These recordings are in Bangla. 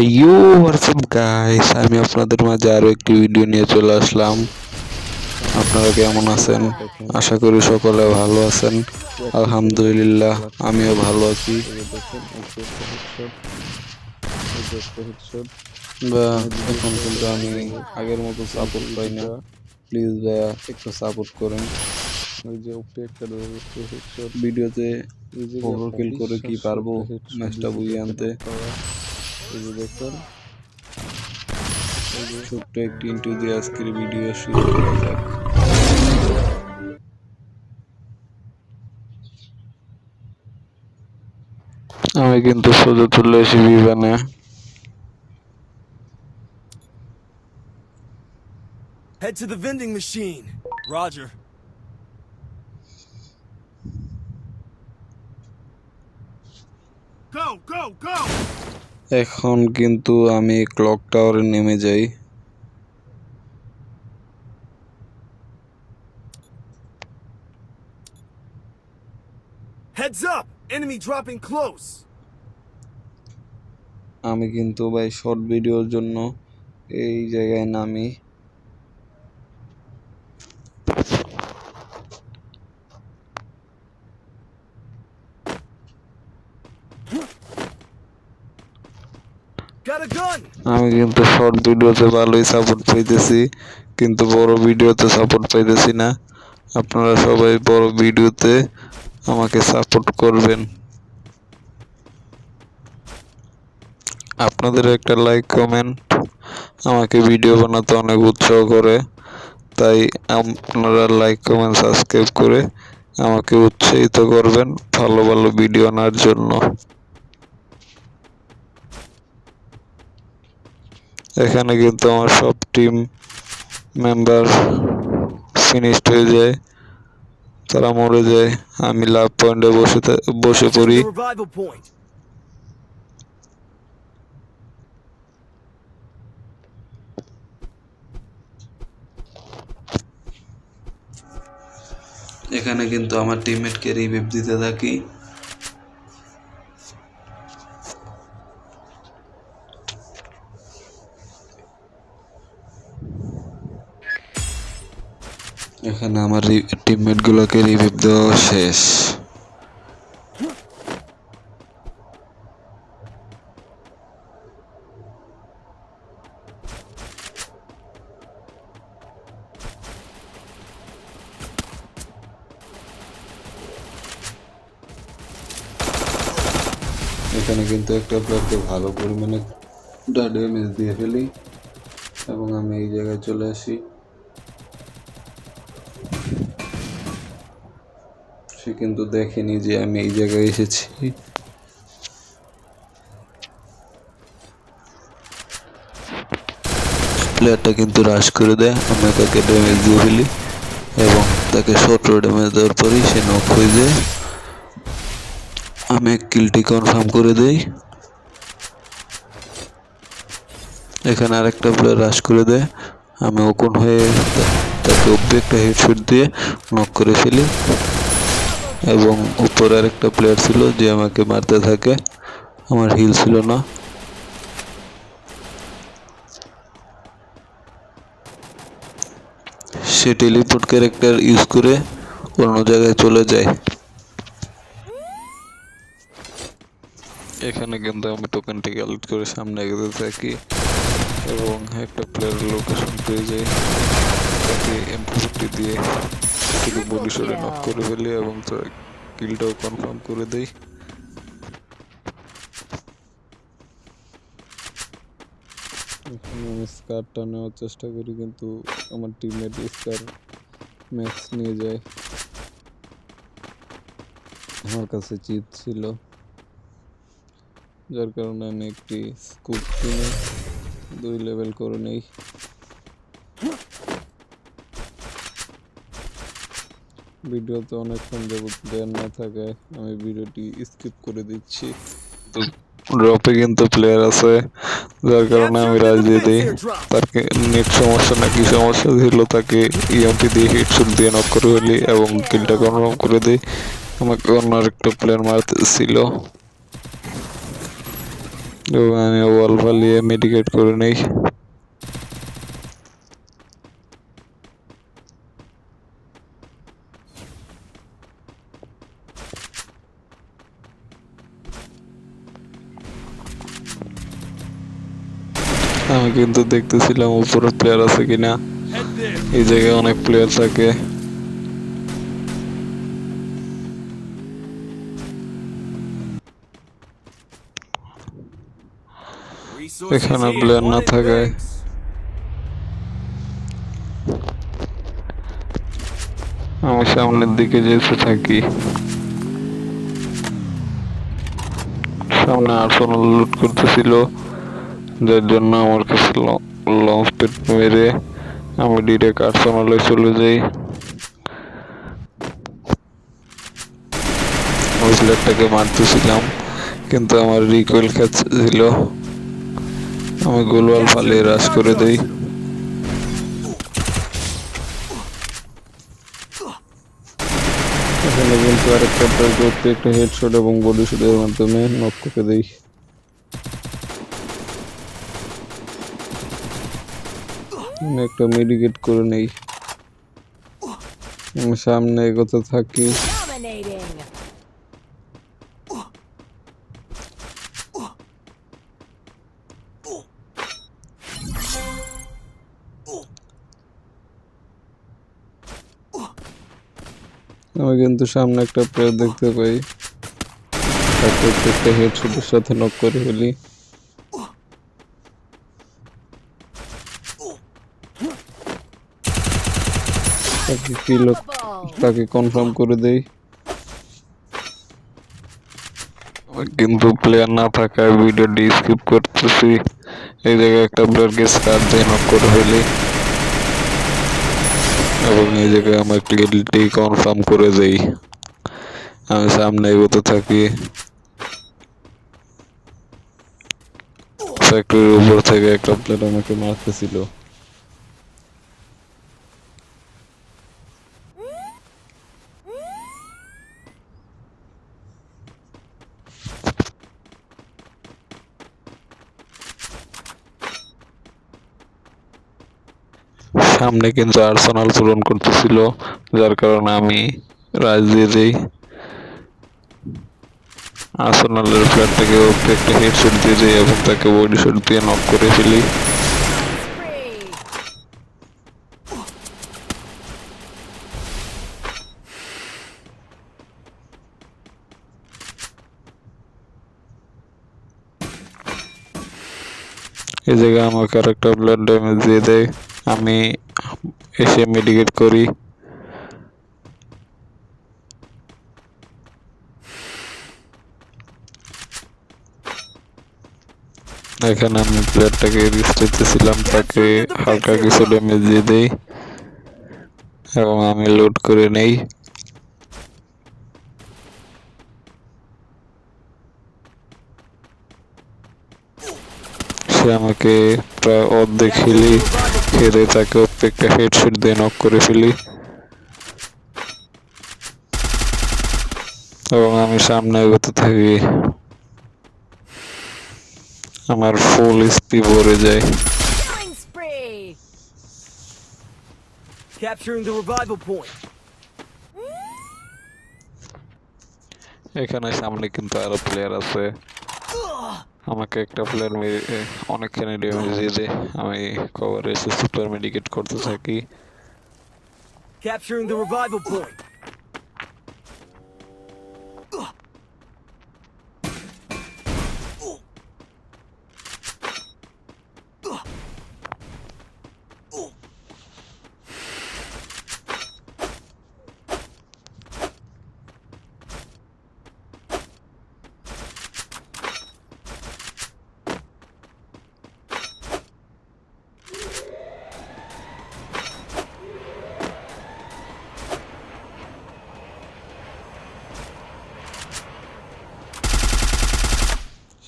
হাইয়ো হোয়াটসঅ্যাপ গাইস আমি আপনাদের মাঝে আরও একটি ভিডিও নিয়ে চলে আসলাম। আপনারা কেমন আছেন? আশা করি সকলে ভালো আছেন। আলহামদুলিল্লাহ আমিও ভালো আছি। বা এখন কিন্তু আমি আগের মতো সাপোর্ট পাই না। প্লিজ ভাইয়া একটু সাপোর্ট করেন। ভিডিওতে ওভারকিল করে কি পারব? ম্যাচটা বুঝিয়ে আনতে। এই যে দেখুন ছোট্ট একটি ইন্টু দিয়ে আজকের ভিডিও শুরু করা যাক আমি কিন্তু সোজা চলে এসি বিমানে Head to the vending machine. Roger. Go, go, go! এখন কিন্তু আমি ক্লক টাওয়ারে নেমে যাই Heads up! Enemy dropping close. আমি কিন্তু ভাই শর্ট ভিডিওর জন্য এই জায়গায় নামি আমি কিন্তু শর্ট ভিডিওতে ভালোই সাপোর্ট পাইতেছি, কিন্তু বড় ভিডিওতে সাপোর্ট পাইতেছি না। আপনারা সবাই বড় ভিডিওতে আমাকে সাপোর্ট করবেন। আপনাদের একটা লাইক কমেন্ট আমাকে ভিডিও বানাতে অনেক উৎসাহ করে। তাই আপনারা লাইক কমেন্ট সাবস্ক্রাইব করে আমাকে উৎসাহিত করবেন ভালো ভালো ভিডিও আনার জন্য। এখানে কিন্তু আমার সব টিম মেম্বার ফিনিশড হয়ে যায়। তারা মরে যায়। আমি লাভ পয়েন্টে বসে বসে পড়ি. এখানে কিন্তু আমার টিমমেটকে রিভিভ দিতে থাকি। এখানে আমার টিমমেট গুলোকে রিভিভ দেওয়া শেষ। এখানে কিন্তু একটা প্লেয়ারকে ভালো পরিমাণে ড্যামেজ দিয়ে ফেলি, এবং আমি এই জায়গায় চলে আসি। কিন্তু দেখেনি যে আমি এই জায়গায় এসেছি। প্লেয়ারটা কিন্তু রাশ করে দেয়, আমি তাকে ড্যামেজ দিয়ে ফেলি এবং তাকে সতেরো ড্যামেজ দেওয়ার পরেই সে নক হয়ে যায়। আমি কিলটি কনফার্ম করে দেই। এখানে আরেকটা প্লেয়ার রাশ করে দেয়। আমি ওকন হয়ে তাকে অব্দি একটা দিয়ে নক করে ফেলি। এবং উপরে আরেকটা প্লেয়ার ছিল যে আমাকে মারতে থাকে। আমার হিল ছিল না। সে টেলিপোর্ট ক্যারেক্টার ইউজ করে অন্য জায়গায় চলে যায়। এখানে কিন্তু আমি টোকেনটি কালেক্ট করে সামনে এগোতে থাকি এবং একটা প্লেয়ার লোকেশন পেয়ে যাই। তাকে দিয়ে। শুধু বডি শটে নক করে ফেলি এবং কিলটাও কনফার্ম করে দেই। এখানে আমি স্কারটা নেওয়ার চেষ্টা করি কিন্তু আমার টিমমেট স্কার ম্যাক্স নিয়ে যায়। আমার কাছে চিপ ছিল যার কারণে আমি একটি স্কুপ কিনে দুই লেভেল করে নেই। ভিডিওতে অনেকক্ষণ যাবত দেয়ার না থাকায় আমি ভিডিওটি স্কিপ করে দিচ্ছি। তো ড্রপে কিন্তু প্লেয়ার আছে যার কারণে আমি রাজ দিয়ে দিই। তার নেট সমস্যা না কি সমস্যা ছিল তাকে ইএমপি দিয়ে হিটশুট দিয়ে নক করে ফেলি এবং কিলটা কনফার্ম করে দিই। আমাকে অন্য আরেকটা প্লেয়ার মারতে ছিল এবং আমি ওয়াল ফালিয়ে মেডিকেট করে নেই। আমি কিন্তু দেখতেছিলাম উপরে প্লেয়ার আছে কিনা। এই জায়গায় অনেক প্লেয়ার থাকে। এখানে player না থাকায়। আমি সামনের দিকে যেতে থাকি। সামনে আর্সেনাল লুট করতেছিল। যার জন্য আমার কাছে লঞ্চ পেট মেরে আমি ডিরেক্ট আর্সেনালে চলে যাই। ওই প্লেয়ারটাকে মারতেছিলাম, কিন্তু আমার রিকোয়েল খাচ্ছিল। আমি গোলওয়াল ফালিয়ে রাশ করে দেই। এখানে কিন্তু আরেকটা করতে একটা হেডশট এবং বডি শটের মাধ্যমে নক করে দেই। একটা মেডিকেট করে নেই। আমি সামনে এগোতে থাকি। আমি কিন্তু সামনে একটা প্লেয়ার দেখতে পাই। তাকে একটা হেডশটের সাথে নক করে ফেলি। কিল Double. তাকে কনফার্ম করে দেই। কিন্তু প্লেয়ার না থাকায় ভিডিওটি স্কিপ করতেছি। এই জায়গায় একটা প্লেয়ারকে স্কার দিয়ে নক করে ফেলি। এবং এই জায়গায় আমার ক্লিয়ারটি কনফার্ম করে দেই। আমি সামনে এগোতে থাকি। ফ্যাক্টরির উপর থেকে একটা প্লেয়ার আমাকে মারতেছিল। সামনে কিন্তু আর্সেনাল পূরণ করতেছিল, যার কারণে আমি রাজ দিয়ে দিই আর্সেনালের প্লেয়ারটাকে ওকে একটা হেডশট দিয়ে দিই এবং তাকে বডি শট দিয়ে নক করে ফেলি। এই জায়গায় আমাকে আর একটা ব্লাড ড্যামেজ দিয়ে দেয়। আমি এসে মেডিকেট করি। এখানে আমি প্লেয়ারটাকে রিস্টেতেছিলাম তাকে হালকা কিছু ড্যামেজ দিয়ে দেই, এবং আমি লোড করে নেই। সে আমাকে প্রায় অর্ধেক হিলি খেলে তাকে একটা হেডশট দিয়ে নক করে ফেলি। এবং আমি সামনে এগোতে থাকি। আমার ফুল স্পি ভরে যায়। Capturing the revival point. এখানে সামনে কিন্তু আরও প্লেয়ার আছে। আমাকে একটা প্লেয়ার মেরে, অনেকখানি ড্যামেজ দিয়ে দেয় আমি কভারে এসে সুপার মেডিকেট করতে থাকি Capturing the revival point.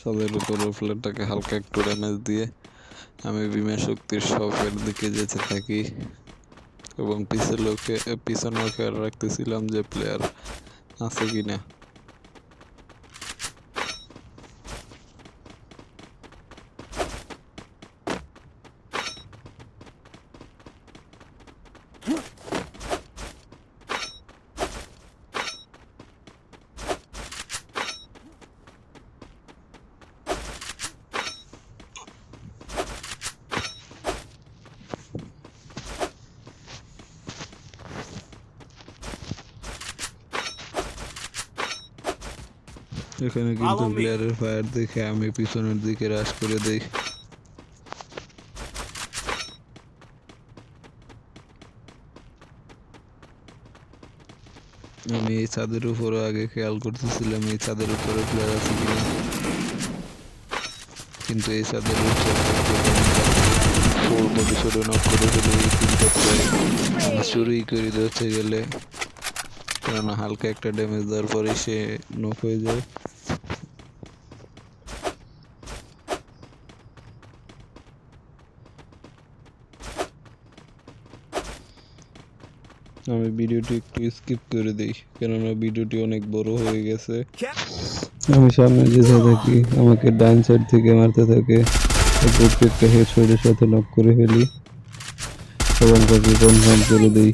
সাদের উপরের ফ্ল্যাটটাকে হালকা একটু ড্যামেজ দিয়ে আমি বিমা শক্তির শপের দিকে যেতে থাকি। এবং পিছের লোকে, পিছনে লোকে রাখতেছিলাম যে প্লেয়ার আছে কিনা। এখানে কিন্তু প্লেয়ারের ফায়ার দেখে আমি পিছনের দিকে রাশ করে দেই। আমি এই ছাদের উপরও আগে খেয়াল করতেছিলাম এই ছাদের উপরে প্লেয়ার আছে কিনা। কিন্তু এই ছাদের চুরি করে দিতে গেলে কেননা হালকা একটা ড্যামেজ দেওয়ার পরে সে নক হয়ে যায়। আমি ভিডিওটি একটু স্কিপ করে দিই, কেননা ভিডিওটি অনেক বড় হয়ে গেছে। আমি সামনে যেতে থাকি, আমাকে ডান সাইড থেকে মারতে থাকে। একটা হেড সাইডের সাথে লক করে ফেলি। এবং তাকে কনফার্ম করে দিই।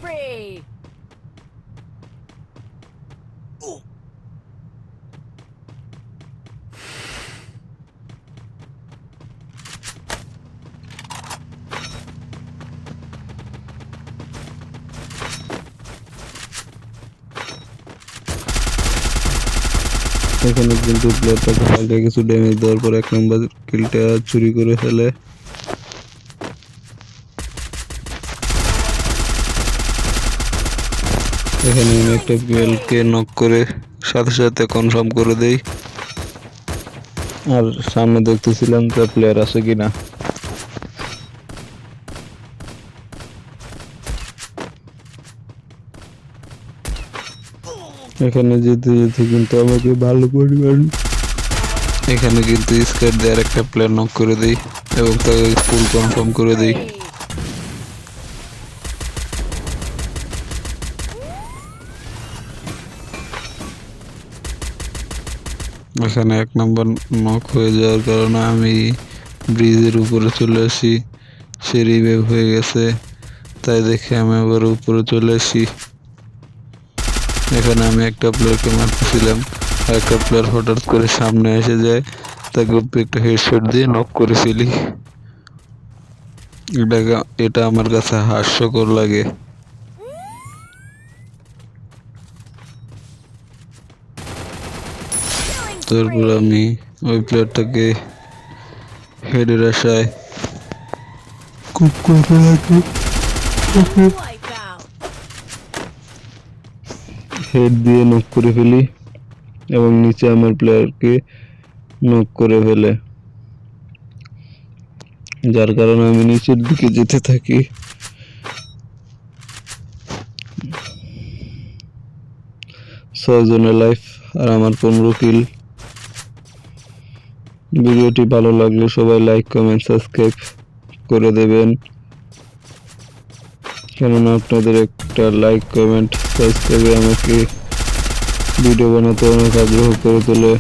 এখানে কিন্তু প্লেয়ারটাকে হালকা কিছু ড্যামেজ দেওয়ার পর এক নম্বর কিলটা চুরি করে ফেলে। এখানে আমি একটা প্লেয়ারকে নক করে সাথে সাথে কনফার্ম করে দেই। আর সামনে দেখতেছিলাম তো প্লেয়ার আছে কিনা। এখানে যেতে যেতে কিন্তু আমাকে ভালো পরিমাণ এখানে কিন্তু স্কার দেওয়ার একটা প্ল্যান নক করে দিই এবং তাকে ফুল কনফার্ম করে দিই। এখানে এক নম্বর নক হয়ে যাওয়ার কারণে আমি ব্রিজের উপরে চলে আসি। সে রিভাইভ হয়ে গেছে, তাই দেখে আমি আবার উপরে চলে আসি। এখানে আমি একটা প্লেয়ারকে মারতেছিলাম। আর একটা প্লেয়ার হঠাৎ করে সামনে এসে যায় তাকে একটা হেডশট দিয়ে নক করে ফেলি এটা এটা আমার কাছে হাস্যকর লাগে। তারপর আমি ওই প্লেয়ারটাকে হেডের আশায় খুব লাগি হেড দিয়ে নক করে ফেলি এবং নিচে আমার প্লেয়ারকে নক করে ফেলে। যার কারণে আমি নিচের দিকে যেতে থাকি। ছয় জনের লাইফ আর আমার পনেরো কিল ভিডিওটি ভালো লাগলে সবাই লাইক কমেন্ট সাবস্ক্রাইব করে দেবেন। কেননা আপনাদের একটা লাইক কমেন্ট সাবস্ক্রাইবে আমাকে ভিডিও বানাতে অনেক আগ্রহ করে তোলে।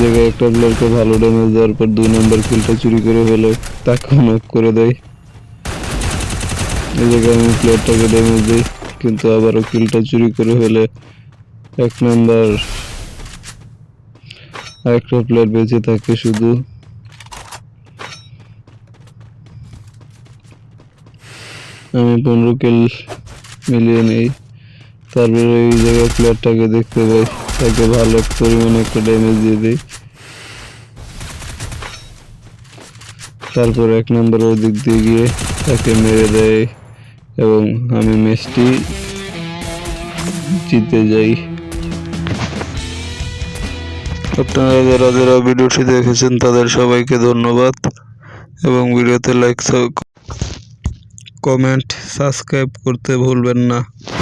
জায়গায় একটা প্লেয়ারকে ভালো ড্যামেজ দেওয়ার পর দুই নম্বর কিলটা চুরি করে ফেলে তাকে নক করে দেয়। এই জায়গায় আমি প্লেয়ারটাকে ড্যামেজ দিই, কিন্তু আবারও কিলটা চুরি করে ফেলে। এক নম্বর আরেকটা প্লেয়ার বেঁচে থাকে শুধু। আমি পনেরো কিল মিলিয়ে নেই তারপরে এই জায়গায় প্লেয়ারটাকে দেখতে পাই তাকে ভালো পরিমাণে একটা ড্যামেজ দিয়ে দিই। তারপর এক নম্বর ওই দিক দিয়ে গিয়ে তাকে মেরে দেয় এবং আমি ম্যাচটি জিতে যাই। আপনারা যারা যারা ভিডিওটি দেখেছেন, তাদের সবাইকে ধন্যবাদ এবং ভিডিওতে লাইক কমেন্ট সাবস্ক্রাইব করতে ভুলবেন না।